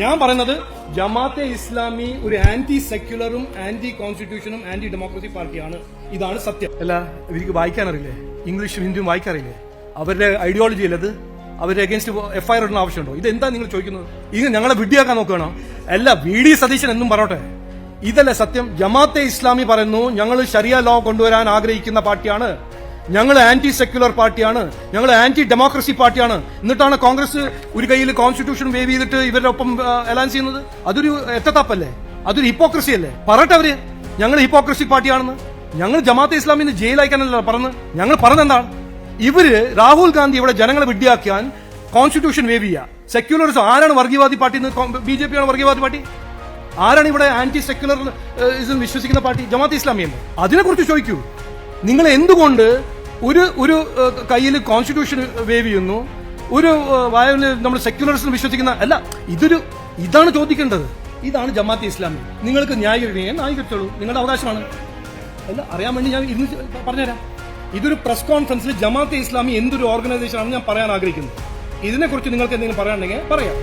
ഞാൻ പറയുന്നത് ജമാഅത്തെ ഇസ്ലാമി ഒരു ആന്റി സെക്യുലറും ആന്റി കോൺസ്റ്റിറ്റ്യൂഷനും ആന്റി ഡെമോക്രസി പാർട്ടിയാണ്. ഇതാണ് സത്യം. അല്ല ഇവർക്ക് വായിക്കാൻ അറിയില്ലേ ഇംഗ്ലീഷും ഹിന്ദിയും വായിക്കാറില്ലേ അവരുടെ ഐഡിയോളജി അല്ലത് അവരുടെ അഗേൻസ്റ്റ് എഫ് ഐ ആർ ഇടുന്ന ആവശ്യമുണ്ടോ? ഇത് എന്താ നിങ്ങൾ ചോദിക്കുന്നത്? ഇത് ഞങ്ങളെ വിഡ്ഡിയാക്കാൻ നോക്കുകയാണോ? അല്ല വി ഡി സതീശൻ എന്നും പറയട്ടെ. ഇതല്ല സത്യം? ജമാഅത്തെ ഇസ്ലാമി പറയുന്നു ഞങ്ങൾ ഷരിയ ലോ കൊണ്ടുവരാൻ ആഗ്രഹിക്കുന്ന പാർട്ടിയാണ്. ഞങ്ങൾ ആന്റി സെക്യുലർ പാർട്ടിയാണ്. ഞങ്ങൾ ആന്റി ഡെമോക്രസി പാർട്ടിയാണ്. എന്നിട്ടാണ് കോൺഗ്രസ് ഒരു കയ്യിൽ കോൺസ്റ്റിറ്റ്യൂഷൻ വേവ് ചെയ്തിട്ട് ഇവരുടെ ഒപ്പം അലയൻസ് ചെയ്യുന്നത്. അതൊരു എത്തത്താപ്പല്ലേ? അതൊരു ഹിപ്പോക്രസി അല്ലേ? പറയട്ടെ അവർ. ഞങ്ങൾ ഹിപ്പോക്രസി പാർട്ടിയാണെന്ന്. ഞങ്ങൾ ജമാഅത്തെ ഇസ്ലാമിന് ജയിലയക്കാനല്ല പറഞ്ഞ്? ഞങ്ങൾ പറഞ്ഞെന്താണ്? ഇവർ രാഹുൽ ഗാന്ധി ഇവിടെ ജനങ്ങളെ വിഡ്ഢിയാക്കാൻ കോൺസ്റ്റിറ്റ്യൂഷൻ വേവ് ചെയ്യുക സെക്യുലറിസം ആരാണ് വർഗീയവാദി പാർട്ടി ബി ജെ പി ആണ് വർഗീയവാദി പാർട്ടി? ആരാണ് ഇവിടെ ആന്റി സെക്യുലർ ഇസം വിശ്വസിക്കുന്ന പാർട്ടി? ജമാഅത്ത് ഇസ്ലാമിയെന്ന് അതിനെക്കുറിച്ച് ചോദിക്കൂ. നിങ്ങൾ എന്തുകൊണ്ട് ഒരു ഒരു കയ്യിൽ കോൺസ്റ്റിറ്റ്യൂഷൻ വേവ് ചെയ്യുന്നു. ഒരു വായന നമ്മൾ സെക്യുലറിസം വിശ്വസിക്കുന്ന അല്ല ഇതൊരു ഇതാണ് ചോദിക്കേണ്ടത്. ഇതാണ് ജമാഅത്ത് ഇസ്ലാമി. നിങ്ങൾക്ക് ന്യായീകരിക്കണേ ന്യായീകരിച്ചോളൂ. നിങ്ങളുടെ അവകാശമാണ്. അല്ല അറിയാൻ വേണ്ടി ഞാൻ ഇന്ന് പറഞ്ഞുതരാം. ഇതൊരു പ്രസ് കോൺഫറൻസിൽ ജമാഅത്തെ ഇസ്ലാമി എന്തൊരു ഓർഗനൈസേഷൻ ആണെന്ന് ഞാൻ പറയാൻ ആഗ്രഹിക്കുന്നു. ഇതിനെക്കുറിച്ച് നിങ്ങൾക്ക് എന്തെങ്കിലും പറയാനുണ്ടെങ്കിൽ പറയാം.